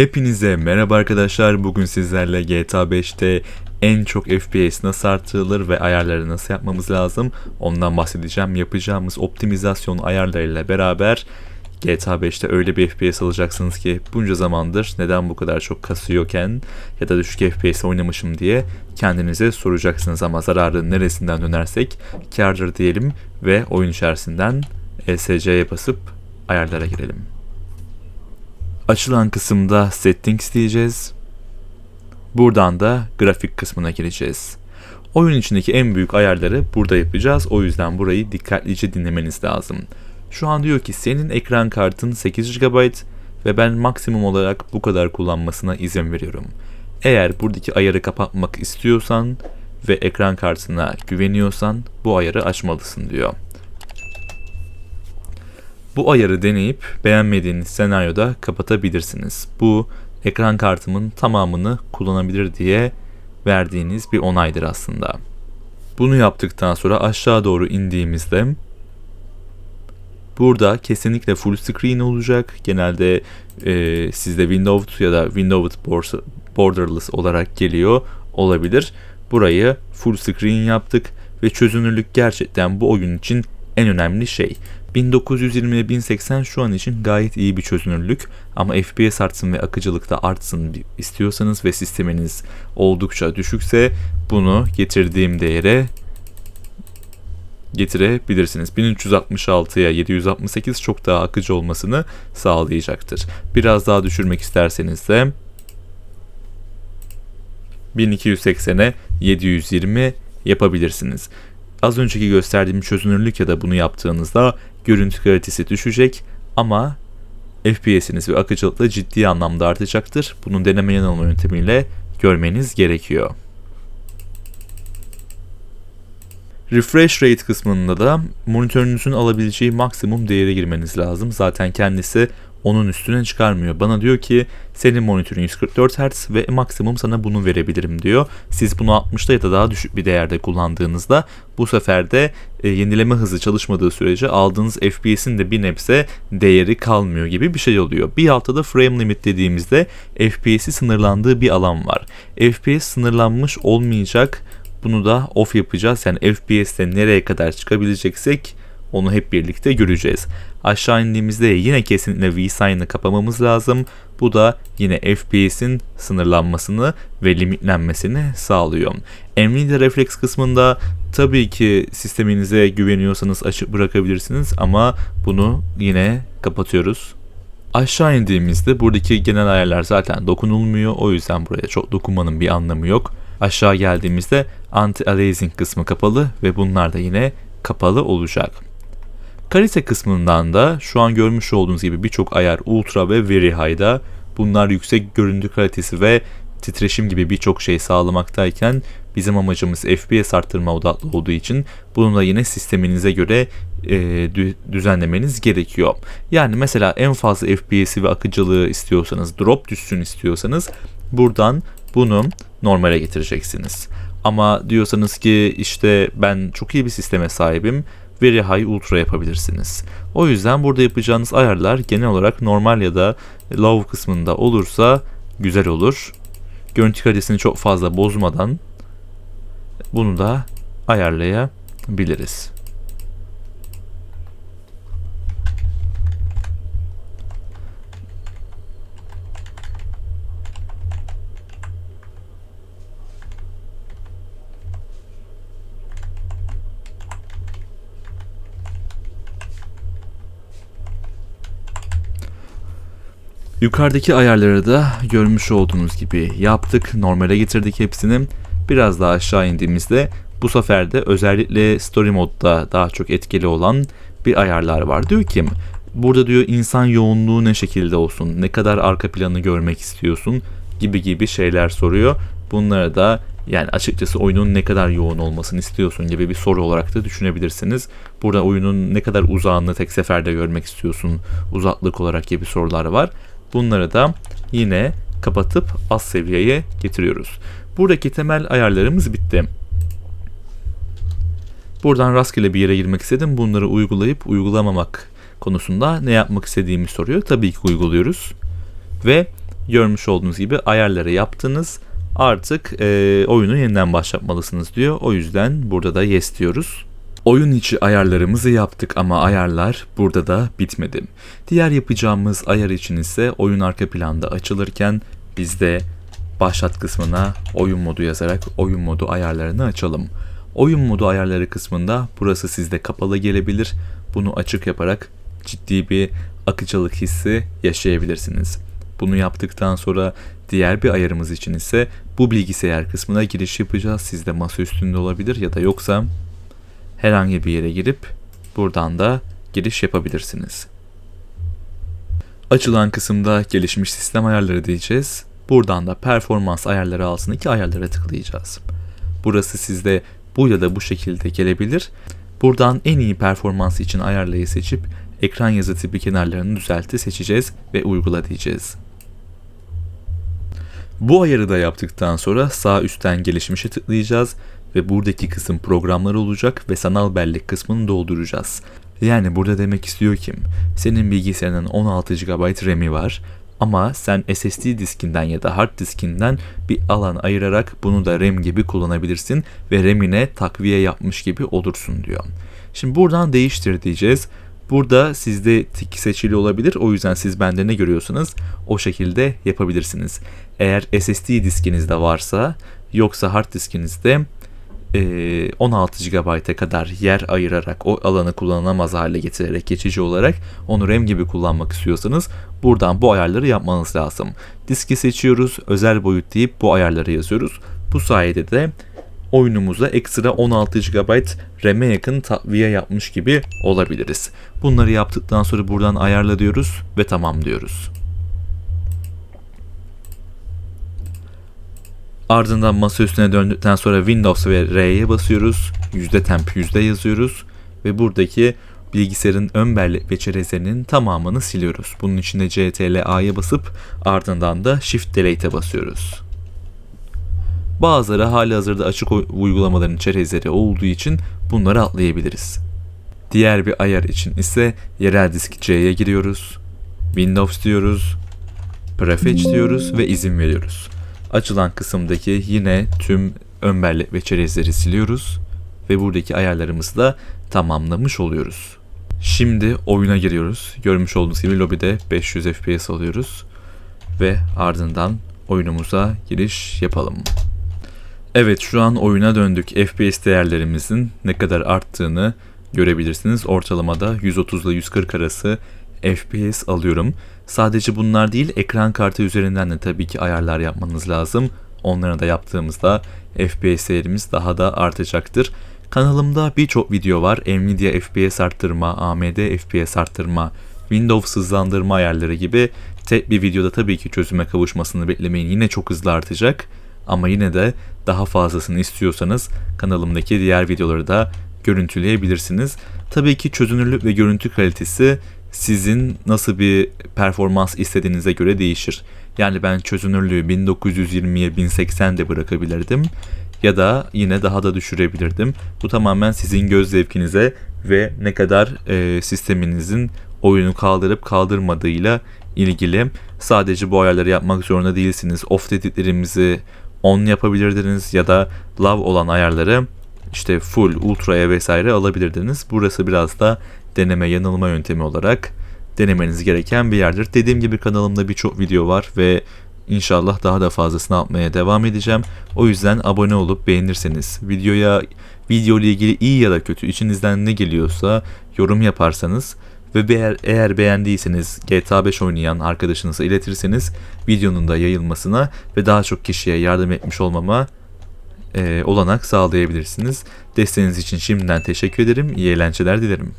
Hepinize merhaba arkadaşlar. Bugün sizlerle GTA 5'te en çok FPS nasıl artırılır ve ayarları nasıl yapmamız lazım ondan bahsedeceğim. Yapacağımız optimizasyon ayarlarıyla beraber GTA 5'te öyle bir FPS alacaksınız ki bunca zamandır neden bu kadar çok kasıyorken ya da düşük FPS oynamışım diye kendinize soracaksınız ama zararın neresinden dönersek kârdır diyelim ve oyun içerisinden ESC'ye basıp ayarlara girelim. Açılan kısımda Settings diyeceğiz. Buradan da grafik kısmına gireceğiz. Oyun içindeki en büyük ayarları burada yapacağız. O yüzden burayı dikkatlice dinlemeniz lazım. Şu an diyor ki senin ekran kartın 8 GB ve ben maksimum olarak bu kadar kullanmasına izin veriyorum. Eğer buradaki ayarı kapatmak istiyorsan ve ekran kartına güveniyorsan bu ayarı açmalısın diyor. Bu ayarı deneyip beğenmediğiniz senaryoda kapatabilirsiniz. Bu ekran kartımın tamamını kullanabilir diye verdiğiniz bir onaydır aslında. Bunu yaptıktan sonra aşağı doğru indiğimizde burada kesinlikle full screen olacak. Genelde e, sizde Windows ya da Windows borderless olarak geliyor olabilir. Burayı full screen yaptık ve çözünürlük gerçekten bu oyun için en önemli şey. 1920 ile 1080 şu an için gayet iyi bir çözünürlük ama FPS artsın ve akıcılık da artsın istiyorsanız ve sisteminiz oldukça düşükse bunu getirdiğim değere getirebilirsiniz. 1366'ya 768 çok daha akıcı olmasını sağlayacaktır. Biraz daha düşürmek isterseniz de 1280'e 720 yapabilirsiniz. Az önceki gösterdiğim çözünürlük ya da bunu yaptığınızda görüntü kalitesi düşecek ama FPS'iniz ve akıcılık da ciddi anlamda artacaktır. Bunun deneme yanılma yöntemiyle görmeniz gerekiyor. Refresh rate kısmında da monitörünüzün alabileceği maksimum değere girmeniz lazım. Zaten kendisi onun üstüne çıkarmıyor. Bana diyor ki senin monitörün 144 Hz ve maksimum sana bunu verebilirim diyor. Siz bunu 60'da ya da daha düşük bir değerde kullandığınızda bu sefer de e, yenileme hızı çalışmadığı sürece aldığınız FPS'in de bir nebze değeri kalmıyor gibi bir şey oluyor. Bir altta da frame limit dediğimizde FPS'i sınırlandığı bir alan var. FPS sınırlanmış olmayacak. Bunu da off yapacağız. Yani FPS'te nereye kadar çıkabileceksek onu hep birlikte göreceğiz. Aşağı indiğimizde yine kesinlikle VSign'ı kapamamız lazım. Bu da yine FPS'in sınırlanmasını ve limitlenmesini sağlıyor. Nvidia Reflex kısmında tabii ki sisteminize güveniyorsanız açık bırakabilirsiniz ama bunu yine kapatıyoruz. Aşağı indiğimizde buradaki genel ayarlar zaten dokunulmuyor. O yüzden buraya çok dokunmanın bir anlamı yok. Aşağı geldiğimizde anti-aliasing kısmı kapalı ve bunlar da yine kapalı olacak. Kalite kısmından da şu an görmüş olduğunuz gibi birçok ayar ultra ve very high'da. Bunlar yüksek görüntü kalitesi ve titreşim gibi birçok şey sağlamaktayken bizim amacımız FPS arttırma odaklı olduğu için bunu da yine sisteminize göre e, düzenlemeniz gerekiyor. Yani mesela en fazla FPS'i ve akıcılığı istiyorsanız, drop düşsün istiyorsanız buradan bunu normale getireceksiniz. Ama diyorsanız ki işte ben çok iyi bir sisteme sahibim Very High Ultra yapabilirsiniz. O yüzden burada yapacağınız ayarlar genel olarak normal ya da low kısmında olursa güzel olur. Görüntü kalitesini çok fazla bozmadan bunu da ayarlayabiliriz. Yukarıdaki ayarları da görmüş olduğunuz gibi yaptık. Normale getirdik hepsini. Biraz daha aşağı indiğimizde bu sefer de özellikle story modda daha çok etkili olan bir ayarlar var. Diyor ki burada diyor insan yoğunluğu ne şekilde olsun, ne kadar arka planı görmek istiyorsun gibi gibi şeyler soruyor. Bunlara da yani açıkçası oyunun ne kadar yoğun olmasını istiyorsun gibi bir soru olarak da düşünebilirsiniz. Burada oyunun ne kadar uzağını tek seferde görmek istiyorsun uzaklık olarak gibi sorular var. Bunları da yine kapatıp az seviyeye getiriyoruz. Buradaki temel ayarlarımız bitti. Buradan rastgele bir yere girmek istedim. Bunları uygulayıp uygulamamak konusunda ne yapmak istediğimi soruyor. Tabii ki uyguluyoruz. Ve görmüş olduğunuz gibi ayarları yaptınız. Artık e, oyunu yeniden başlatmalısınız diyor. O yüzden burada da yes diyoruz. Oyun içi ayarlarımızı yaptık ama ayarlar burada da bitmedi. Diğer yapacağımız ayar için ise oyun arka planda açılırken biz de başlat kısmına oyun modu yazarak oyun modu ayarlarını açalım. Oyun modu ayarları kısmında burası sizde kapalı gelebilir. Bunu açık yaparak ciddi bir akıcılık hissi yaşayabilirsiniz. Bunu yaptıktan sonra diğer bir ayarımız için ise bu bilgisayar kısmına giriş yapacağız. Sizde masa üstünde olabilir ya da yoksa herhangi bir yere girip buradan da giriş yapabilirsiniz. Açılan kısımda gelişmiş sistem ayarları diyeceğiz. Buradan da performans ayarları altındaki ayarlara tıklayacağız. Burası sizde bu ya da bu şekilde gelebilir. Buradan en iyi performans için ayarlayı seçip ekran yazı tipi kenarlarını düzeltti seçeceğiz ve uygula diyeceğiz. Bu ayarı da yaptıktan sonra sağ üstten gelişmişe tıklayacağız ve buradaki kısım programlar olacak ve sanal bellek kısmını dolduracağız. Yani burada demek istiyor ki senin bilgisayarının 16 GB RAM'i var ama sen SSD diskinden ya da hard diskinden bir alan ayırarak bunu da RAM gibi kullanabilirsin ve RAM'ine takviye yapmış gibi olursun diyor. Şimdi buradan değiştir diyeceğiz. Burada sizde tik seçili olabilir. O yüzden siz bende ne görüyorsanız o şekilde yapabilirsiniz. Eğer SSD diskinizde varsa yoksa hard diskinizde 16 GB'a kadar yer ayırarak o alanı kullanılamaz hale getirerek geçici olarak onu RAM gibi kullanmak istiyorsanız buradan bu ayarları yapmanız lazım. Diski seçiyoruz, özel boyut deyip bu ayarları yazıyoruz. Bu sayede de oyunumuza ekstra 16 GB RAM'e yakın takviye yapmış gibi olabiliriz. Bunları yaptıktan sonra buradan ayarla diyoruz ve tamam diyoruz. Ardından masa üstüne döndükten sonra Windows ve R'ye basıyoruz. Yüzde temp yüzde yazıyoruz. Ve buradaki bilgisayarın ön bellek ve çerezlerinin tamamını siliyoruz. Bunun için de CTRL-A'ya basıp ardından da Shift Delete'e basıyoruz. Bazıları hali hazırda açık uygulamaların çerezleri olduğu için bunları atlayabiliriz. Diğer bir ayar için ise yerel disk C'ye giriyoruz. Windows diyoruz. Prefetch diyoruz ve izin veriyoruz. Açılan kısımdaki yine tüm ön ve çerezleri siliyoruz ve buradaki ayarlarımızı da tamamlamış oluyoruz. Şimdi oyuna giriyoruz. Görmüş olduğunuz gibi lobide 500 FPS alıyoruz ve ardından oyunumuza giriş yapalım. Evet şu an oyuna döndük. FPS değerlerimizin ne kadar arttığını görebilirsiniz. Ortalamada 130 ile 140 arası FPS alıyorum. Sadece bunlar değil ekran kartı üzerinden de tabii ki ayarlar yapmanız lazım. Onları da yaptığımızda FPS değerimiz daha da artacaktır. Kanalımda birçok video var. Nvidia FPS arttırma, AMD FPS arttırma, Windows hızlandırma ayarları gibi tek bir videoda tabii ki çözüme kavuşmasını beklemeyin. Yine çok hızlı artacak. Ama yine de daha fazlasını istiyorsanız kanalımdaki diğer videoları da görüntüleyebilirsiniz. Tabii ki çözünürlük ve görüntü kalitesi sizin nasıl bir performans istediğinize göre değişir. Yani ben çözünürlüğü 1920'ye 1080 de bırakabilirdim ya da yine daha da düşürebilirdim. Bu tamamen sizin göz zevkinize ve ne kadar e, sisteminizin oyunu kaldırıp kaldırmadığıyla ilgili. Sadece bu ayarları yapmak zorunda değilsiniz. Off dediklerimizi on yapabilirdiniz ya da love olan ayarları işte full ultra'ya vesaire alabilirdiniz. Burası biraz da deneme yanılma yöntemi olarak denemeniz gereken bir yerdir. Dediğim gibi kanalımda birçok video var ve inşallah daha da fazlasını yapmaya devam edeceğim. O yüzden abone olup beğenirseniz, videoya video ile ilgili iyi ya da kötü içinizden ne geliyorsa yorum yaparsanız ve eğer, eğer beğendiyseniz GTA 5 oynayan arkadaşınıza iletirseniz videonun da yayılmasına ve daha çok kişiye yardım etmiş olmama e, olanak sağlayabilirsiniz. Desteğiniz için şimdiden teşekkür ederim. İyi eğlenceler dilerim.